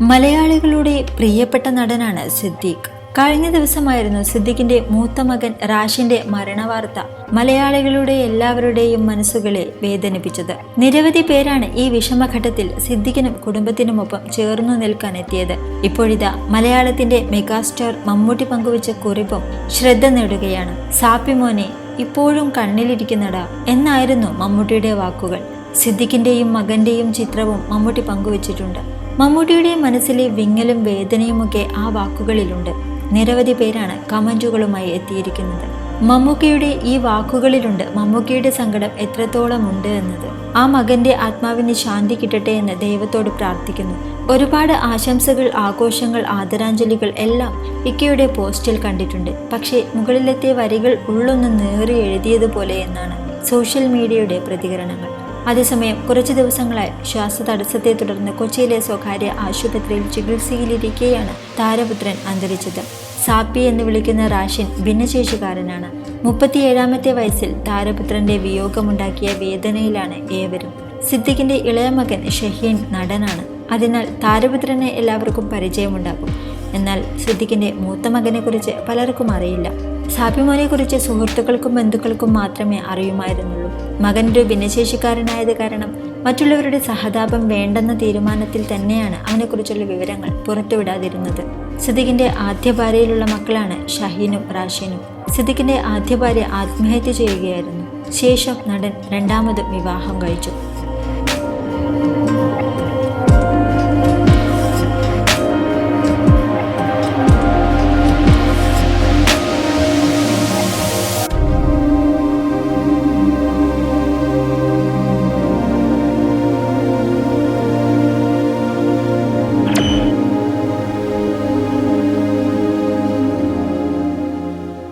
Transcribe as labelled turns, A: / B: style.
A: മലയാളികളുടെ പ്രിയപ്പെട്ട നടനാണ് സിദ്ദീഖ്. കഴിഞ്ഞ ദിവസമായിരുന്നു സിദ്ദീഖിന്റെ മൂത്ത മകൻ റാഷിന്റെ മരണവാർത്ത മലയാളികളുടെ എല്ലാവരുടെയും മനസ്സുകളെ വേദനിപ്പിച്ചത്. നിരവധി പേരാണ് ഈ വിഷമഘട്ടത്തിൽ സിദ്ദിഖിനും കുടുംബത്തിനുമൊപ്പം ചേർന്നു നിൽക്കാൻ എത്തിയത് ഇപ്പോഴിതാ മലയാളത്തിന്റെ മെഗാസ്റ്റാർ മമ്മൂട്ടി പങ്കുവച്ച കുറിപ്പും ശ്രദ്ധ നേടുകയാണ്. സാപ്പിമോനെ ഇപ്പോഴും കണ്ണിലിരിക്കുന്നടാ എന്നായിരുന്നു മമ്മൂട്ടിയുടെ വാക്കുകൾ. സിദ്ദിഖിന്റെയും മകന്റെയും ചിത്രവും മമ്മൂട്ടി പങ്കുവച്ചിട്ടുണ്ട്. മമ്മൂട്ടിയുടെ മനസ്സിലെ വിങ്ങലും വേദനയുമൊക്കെ ആ വാക്കുകളിലുണ്ട്. നിരവധി പേരാണ് കമന്റുകളുമായി എത്തിയിരിക്കുന്നത്. മമ്മൂക്കയുടെ ഈ വാക്കുകളിലുണ്ട് മമ്മൂക്കയുടെ സങ്കടം എത്രത്തോളം ഉണ്ട് എന്നത്. ആ മകന്റെ ആത്മാവിന് ശാന്തി കിട്ടട്ടെ എന്ന് ദൈവത്തോട് പ്രാർത്ഥിക്കുന്നു. ഒരുപാട് ആശംസകൾ ആഘോഷങ്ങൾ ആദരാഞ്ജലികൾ എല്ലാം ഇക്കയുടെ പോസ്റ്റിൽ കണ്ടിട്ടുണ്ട്. പക്ഷേ മുകളിലത്തെ വരികൾ ഉള്ളൊന്ന് നേറി എഴുതിയതുപോലെ എന്നാണ് സോഷ്യൽ മീഡിയയുടെ പ്രതികരണങ്ങൾ. അതേസമയം കുറച്ചു ദിവസങ്ങളായി ശ്വാസതടസ്സത്തെ തുടർന്ന് കൊച്ചിയിലെ സ്വകാര്യ ആശുപത്രിയിൽ ചികിത്സയിലിരിക്കെയാണ് താരപുത്രൻ അന്തരിച്ചത്. സാപ്പി എന്ന് വിളിക്കുന്ന റാഷിൻ ഭിന്നശേഷിക്കാരനാണ്. മുപ്പത്തിയേഴാമത്തെ വയസ്സിൽ താരപുത്രന്റെ വിയോഗമുണ്ടാക്കിയ വേദനയിലാണ് ഏവരും. സിദ്ദിഖിന്റെ ഇളയ മകൻ ഷഹീൻ നടനാണ്. അതിനാൽ താരപുത്രനെ എല്ലാവർക്കും പരിചയമുണ്ടാകും. എന്നാൽ സിദ്ദിഖിന്റെ മൂത്ത മകനെക്കുറിച്ച് പലർക്കും അറിയില്ല. സാബിമോനെക്കുറിച്ച് സുഹൃത്തുക്കൾക്കും ബന്ധുക്കൾക്കും മാത്രമേ അറിയുമായിരുന്നുള്ളൂ. മകൻ ഒരു ഭിന്നശേഷിക്കാരനായത് കാരണം മറ്റുള്ളവരുടെ സഹതാപം വേണ്ടെന്ന തീരുമാനത്തിൽ തന്നെയാണ് അവനെക്കുറിച്ചുള്ള വിവരങ്ങൾ പുറത്തുവിടാതിരുന്നത്. സിദ്ദിഖിന്റെ ആദ്യ ഭാര്യയിലുള്ള മക്കളാണ് ഷഹീനും റാഷീനും. സിദ്ദിഖിന്റെ ആദ്യ ഭാര്യ ആത്മഹത്യ ചെയ്യുകയായിരുന്നു. ശേഷം നടൻ രണ്ടാമതും വിവാഹം കഴിച്ചു.